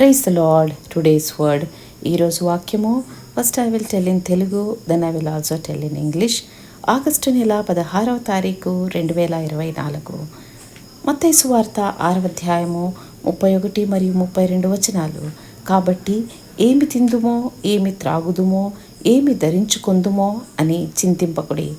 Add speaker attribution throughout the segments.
Speaker 1: Price lord today's word ఈరోజు వాక్యము first I will tell in Telugu then I will also tell in English August నెల పదహారవ తారీఖు రెండు వేల ఇరవై నాలుగు. మత్తైసు వార్త ఆరవ అధ్యాయము ముప్పై ఒకటి మరియు ముప్పై రెండు వచనాలు. కాబట్టి ఏమి తిందుమో ఏమి త్రాగుదుమో ఏమి ధరించుకుందుమో అని చింతింపకుడి.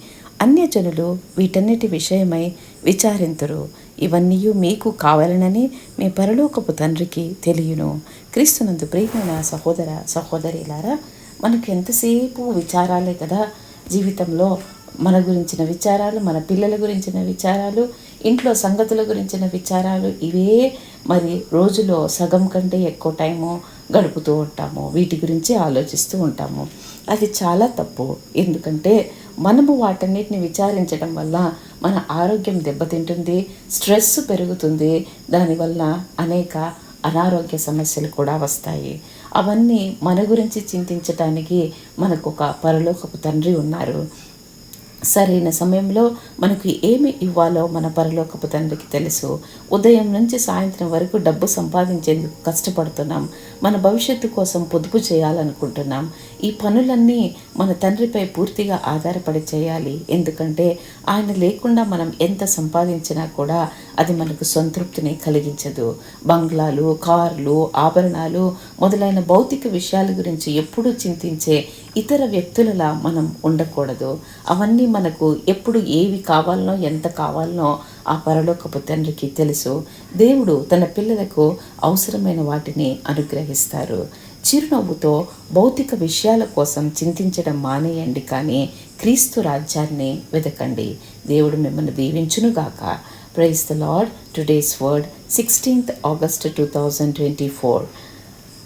Speaker 1: అన్యజనులు వీటన్నిటి విషయమై విచారింతురు. ఇవన్నీ మీకు కావాలనని మీ పరలోకపు తండ్రికి తెలియను. క్రీస్తునందు ప్రియమైన సహోదర సహోదరిలారా మనకు ఎంతసేపు విచారాలే కదా? జీవితంలో మన గురించిన విచారాలు మన పిల్లల గురించిన విచారాలు ఇంట్లో సంగతుల గురించిన విచారాలు ఇవే మరి రోజులో సగం కంటే ఎక్కువ టైము గడుపుతూ ఉంటాము. వీటి గురించి ఆలోచిస్తూ ఉంటాము. అది చాలా తప్పు. ఎందుకంటే మనము వాటన్నిటిని విచారించడం వల్ల మన ఆరోగ్యం దెబ్బతింటుంది స్ట్రెస్ పెరుగుతుంది. దానివల్ల అనేక అనారోగ్య సమస్యలు కూడా వస్తాయి. అవన్నీ మన గురించి చింతించటానికి మనకు ఒక పరలోకపు తండ్రి ఉన్నారు. సరైన సమయంలో మనకు ఏమి ఇవ్వాలో మన పరలోకపు తండ్రికి తెలుసు. ఉదయం నుంచి సాయంత్రం వరకు డబ్బు సంపాదించేందుకు కష్టపడుతున్నాం. మన భవిష్యత్తు కోసం పొదుపు చేయాలనుకుంటున్నాం. ఈ పనులన్నీ మన తండ్రిపై పూర్తిగా ఆధారపడి చేయాలి. ఎందుకంటే ఆయన లేకుండా మనం ఎంత సంపాదించినా కూడా అది మనకు సంతృప్తిని కలిగించదు. బంగ్లాలు కార్లు ఆభరణాలు మొదలైన భౌతిక విషయాల గురించి ఎప్పుడూ చింతించే ఇతర వ్యక్తులలా మనం ఉండకూడదు. అవన్నీ మనకు ఎప్పుడు ఏవి కావాలనో ఎంత కావాలనో ఆ పరలోకపు తండ్రికి తెలుసు. దేవుడు తన పిల్లలకు అవసరమైన వాటిని అనుగ్రహిస్తారు. చిరునవ్వుతో భౌతిక విషయాల కోసం చింతించడం మానేయండి కానీ క్రీస్తు రాజ్యాన్ని వెతకండి దేవుడు మిమ్మల్ని దీవించునుగాక. Praise the Lord. Today's word, 16th August 2024.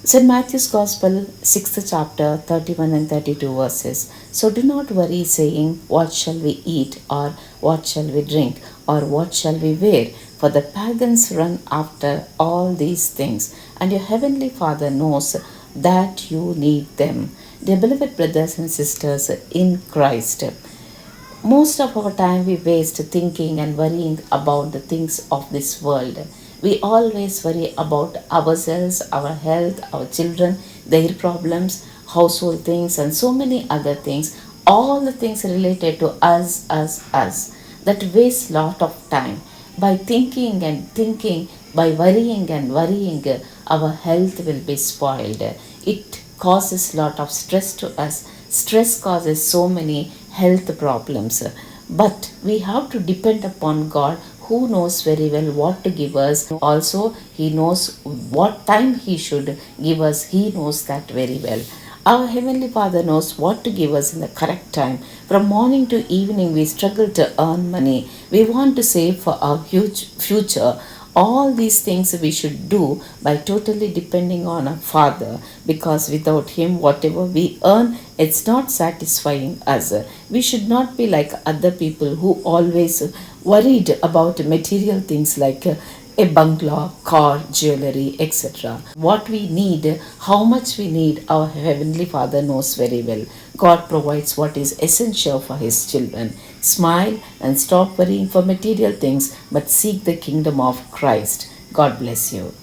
Speaker 1: St. Matthew's Gospel, 6th chapter, 31 and 32 verses. So do not worry, saying, What shall we eat, or what shall we drink, or what shall we wear? For the pagans run after all these things, and your heavenly Father knows that you need them. Dear beloved brothers and sisters in Christ, most of our time we waste thinking and worrying about the things of this world. We always worry about ourselves, our health, our children, their problems, household things, and so many other things. All the things related to us, us, us. That wastes lot of time. By thinking and thinking, by worrying and worrying, our health will be spoiled. It causes lot of stress to us. Stress causes so many health problems. But we have to depend upon God who knows very well what to give us. Also, He knows what time He should give us. He knows that very well. Our Heavenly Father knows what to give us in the correct time. From morning to evening, we struggle to earn money. We want to save for our huge future. All these things we should do by totally depending on our Father because without Him, whatever we earn, it's not satisfying us. We should not be like other people who always worried about material things like a bungalow, car, jewelry, etc. What we need, how much we need, our Heavenly Father knows very well. God provides what is essential for His children. Smile and stop worrying for material things, but seek the kingdom of Christ. God bless you.